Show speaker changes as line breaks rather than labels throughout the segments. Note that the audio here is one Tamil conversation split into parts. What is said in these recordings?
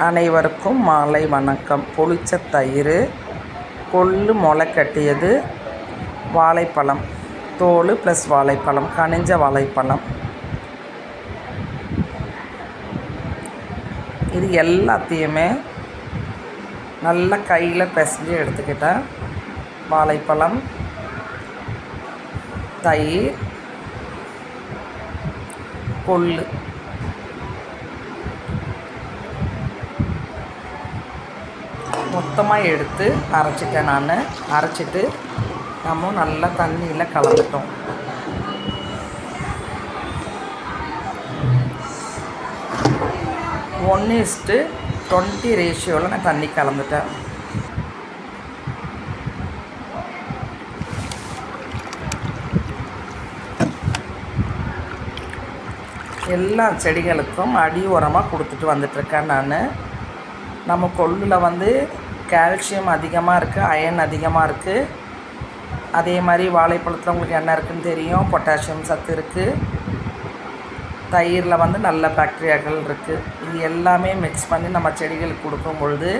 அனைவருக்கும் மாலை வணக்கம். புளிச்ச தயிர் கொள்ளு முளை கட்டியது வாழைப்பழம் தோல் ப்ளஸ் வாழைப்பழம் கனிஞ்ச வாழைப்பழம். இது எல்லாத்தையுமே நல்லா கையில் பிசைஞ்சு எடுத்துக்கிட்டேன் வாழைப்பழம் தயிர் கொள்ளு. மொத்தமாக எடுத்து அரைச்சிட்டேன் நான். அரைச்சிட்டு நம்ம நல்லா தண்ணியில் கலந்துட்டோம். ஒன்று இஸ்ட்டு டுவெண்ட்டி ரேஷியோவில் நான் தண்ணி கலந்துட்டேன். எல்லா செடிகளுக்கும் அடி உரமாக கொடுத்துட்டு வந்துட்டுருக்கேன் நான். நம்ம கொள்ளில் வந்து கால்சியம் அதிகமாக இருக்குது அயன் அதிகமாக இருக்குது அதே மாதிரி வாழைப்பழத்தில் உங்களுக்கு என்ன இருக்குதுன்னு தெரியும் பொட்டாசியம் சத்து இருக்குது தயிரில் வந்து நல்ல பாக்டீரியாக்கள் இருக்குது இது எல்லாமே மிக்ஸ் பண்ணி நம்ம செடிகளுக்கு கொடுக்கும் பொழுது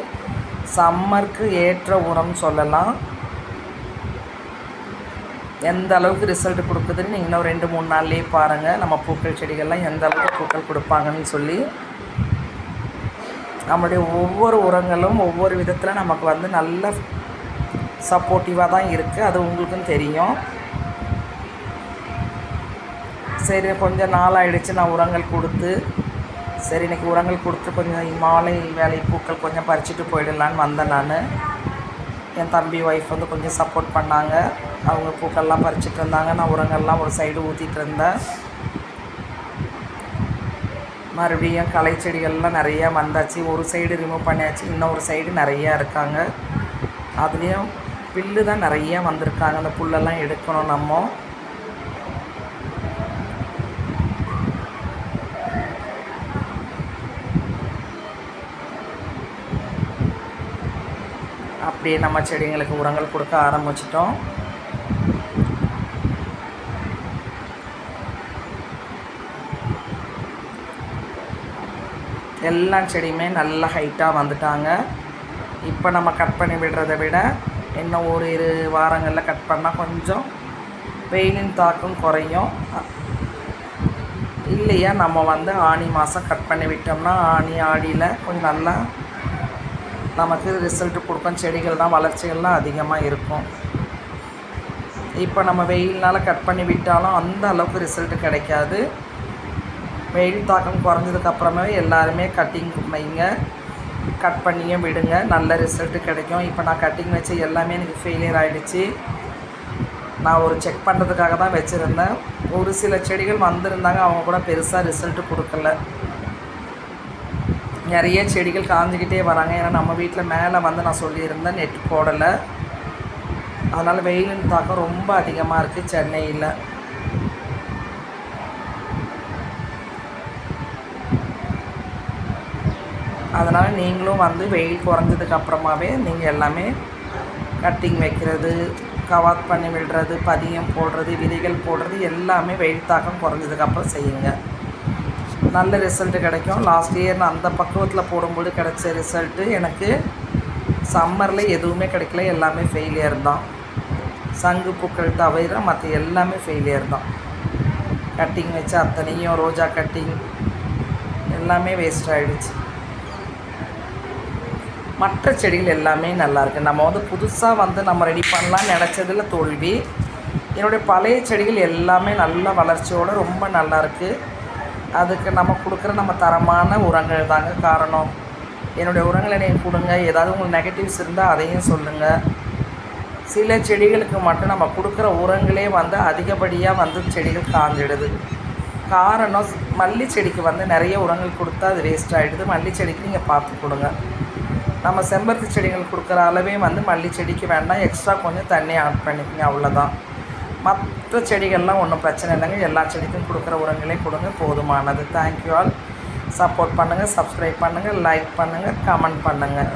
சம்மருக்கு ஏற்ற உரம் சொல்லலாம். எந்த அளவுக்கு ரிசல்ட் கொடுக்குதுன்னு நீங்கள் இன்னும் ரெண்டு மூணு நாள்லேயே பாருங்கள் நம்ம பூக்கள் செடிகள்லாம் எந்த அளவுக்கு பூக்கள் கொடுப்பாங்கன்னு சொல்லி. நம்மளுடைய ஒவ்வொரு உரங்களும் ஒவ்வொரு விதத்தில் நமக்கு வந்து நல்ல சப்போர்ட்டிவாக தான் இருக்குது அது உங்களுக்கும் தெரியும். சரி கொஞ்சம் நாள் ஆகிடுச்சு நான் உரங்கள் கொடுத்து. சரி இன்றைக்கி உரங்கள் கொடுத்து கொஞ்சம் மாலை வேலை பூக்கள் கொஞ்சம் பறிச்சுட்டு போயிடலான்னு வந்தேன் நான். என் தம்பி ஒய்ஃப் வந்து கொஞ்சம் சப்போர்ட் பண்ணாங்க. அவங்க பூக்கள்லாம் பறிச்சுட்டு இருந்தாங்க நான் உரங்கள்லாம் ஒரு சைடு ஊற்றிட்டு இருந்தேன். மறுபடியும் களை செடிகள்லாம் நிறையா வந்தாச்சு. ஒரு சைடு ரிமூவ் பண்ணியாச்சு. இன்னொரு சைடு நிறையா இருக்காங்க. அதுலேயும் புல்லு தான் நிறையா வந்திருக்காங்க. அந்த புல்லெல்லாம் எடுக்கணும் நம்ம. அப்படியே நம்ம செடிங்களுக்கு உரங்கள் கொடுக்க ஆரம்பிச்சிட்டோம். எல்லா செடியுமே நல்லா ஹைட்டாக வந்துட்டாங்க. இப்போ நம்ம கட் பண்ணி விடுறதை விட இன்னும் ஒரு இரு வாரங்களில் கட் பண்ணால் கொஞ்சம் வெயிலின் தாக்கம் குறையும். இல்லையா நம்ம வந்து ஆணி மாதம் கட் பண்ணி விட்டோம்னா ஆணி ஆடியில் கொஞ்சம் நல்லா நமக்கு ரிசல்ட் கொடுக்கும். செடிகள் தான் வளர்ச்சிகள்லாம் அதிகமாக இருக்கும். இப்போ நம்ம வெயில்னால் கட் பண்ணி விட்டாலும் அந்த அளவுக்கு ரிசல்ட் கிடைக்காது. வெயில் தாக்கம் குறைஞ்சதுக்கப்புறமே எல்லாருமே கட்டிங் வைங்க. கட் பண்ணியும் விடுங்க. நல்ல ரிசல்ட்டு கிடைக்கும். இப்போ நான் கட்டிங் வச்சு எல்லாமே எனக்கு ஃபெயிலியர் ஆகிடுச்சு நான் ஒரு செக் பண்ணுறதுக்காக தான் வச்சுருந்தேன். ஒரு சில செடிகள் வந்திருந்தாங்க. அவங்க கூட பெருசாக ரிசல்ட்டு கொடுக்கல. நிறைய செடிகள் காஞ்சிக்கிட்டே வராங்க. ஏன்னா நம்ம வீட்டில் மேலே வந்து நான் சொல்லியிருந்தேன் நெட் போடலை. அதனால் வெயிலின் தாக்கம் ரொம்ப அதிகமாக இருக்குது சென்னையில். அதனால் நீங்களும் வந்து வெயில் குறைஞ்சதுக்கு அப்புறமாவே நீங்கள் எல்லாமே கட்டிங் வைக்கிறது கவாத் பண்ணி விடுறது பதியம் போடுறது விதைகள் போடுறது எல்லாமே வெயில் தாக்கம் குறைஞ்சதுக்கப்புறம் செய்யுங்க. நல்ல ரிசல்ட்டு கிடைக்கும். லாஸ்ட் இயர் நான் அந்த பக்குவத்தில் போடும்போது கிடைச்ச ரிசல்ட்டு எனக்கு சம்மரில் எதுவுமே கிடைக்கல. எல்லாமே ஃபெயிலியர் தான். சங்கு பூக்கள் தவிர மற்ற எல்லாமே ஃபெயிலியர் தான். கட்டிங் வச்சு அத்தனையும் ரோஜா கட்டிங் எல்லாமே வேஸ்ட் ஆகிடுச்சு மற்ற செடிகள் எல்லாமே நல்லாயிருக்கு. நம்ம வந்து புதுசாக வந்து நம்ம ரெடி பண்ணலாம் நினச்சதில் தோல்வி. என்னுடைய பழைய செடிகள் எல்லாமே நல்ல வளர்ச்சியோடு ரொம்ப நல்லாயிருக்கு. அதுக்கு நம்ம கொடுக்குற நம்ம தரமான உரங்கள் தாங்க காரணம். என்னுடைய உரங்களை நீங்கள் கொடுங்க. ஏதாவது உங்களுக்கு நெகட்டிவ்ஸ் இருந்தால் அதையும் சொல்லுங்கள் சில செடிகளுக்கு மட்டும் நம்ம கொடுக்குற உரங்களே வந்து அதிகப்படியாக வந்து செடிகள் காஞ்சிடுது. காரணம் மல்லி செடிக்கு வந்து நிறைய உரங்கள் கொடுத்தா அது வேஸ்ட் ஆகிடுது மல்லி செடிக்கு நீங்கள் பார்த்து கொடுங்க. நம்ம செம்பருத்தி செடிகள் கொடுக்குற அளவே வந்து மல்லி செடிக்கு வேண்டாம். எக்ஸ்ட்ரா கொஞ்சம் தண்ணி ஆட் பண்ணிக்கோங்க அவ்வளோதான் மற்ற செடிகள்லாம் ஒன்றும் பிரச்சனை இல்லைங்க. எல்லா செடிக்கும் கொடுக்குற உரங்களையும் கொடுங்க போதுமானது. தேங்க்யூ ஆல் சப்போர்ட் பண்ணுங்கள் சப்ஸ்கிரைப் பண்ணுங்கள் லைக் பண்ணுங்கள் கமெண்ட் பண்ணுங்கள்